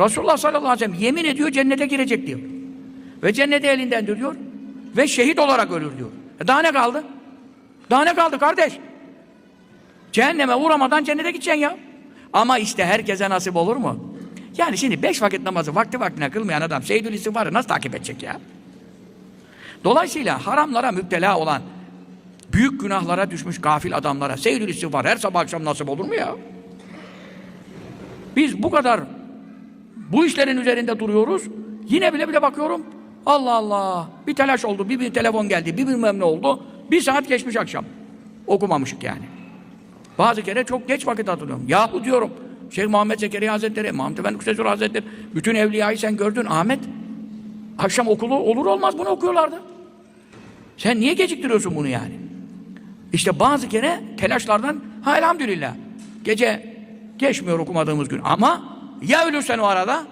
Resulullah sallallahu aleyhi ve sellem yemin ediyor cennete girecek diyor. Ve cenneti elinden diyor. Ve şehit olarak ölür diyor. E daha ne kaldı? Daha ne kaldı kardeş? Cehenneme uğramadan cennete gideceksin ya. Ama işte herkese nasip olur mu? Yani şimdi beş vakit namazı vakti vaktine kılmayan adam Seyyidül İstiğfar'ı nasıl takip edecek ya? Dolayısıyla haramlara müptela olan, büyük günahlara düşmüş gafil adamlara Seyyidül İstiğfar her sabah akşam nasip olur mu ya? Biz bu kadar bu işlerin üzerinde duruyoruz. Yine bile bile bakıyorum. Allah Allah. Bir telaş oldu. Bir bir telefon geldi. Bir bilmem ne oldu. Bir saat geçmiş akşam. Okumamışık yani. Bazı kere çok geç vakit hatırlıyorum. Yahu diyorum. Şeyh Muhammed Zekeriya Hazretleri, Muhammed Efendi Kuşesur Hazretleri, bütün evliyayı sen gördün Ahmet. Akşam okulu olur olmaz bunu okuyorlardı. Sen niye geciktiriyorsun bunu yani? İşte bazı kere telaşlardan ha elhamdülillah. Gece geçmiyor okumadığımız gün ama ya ölürsen o arada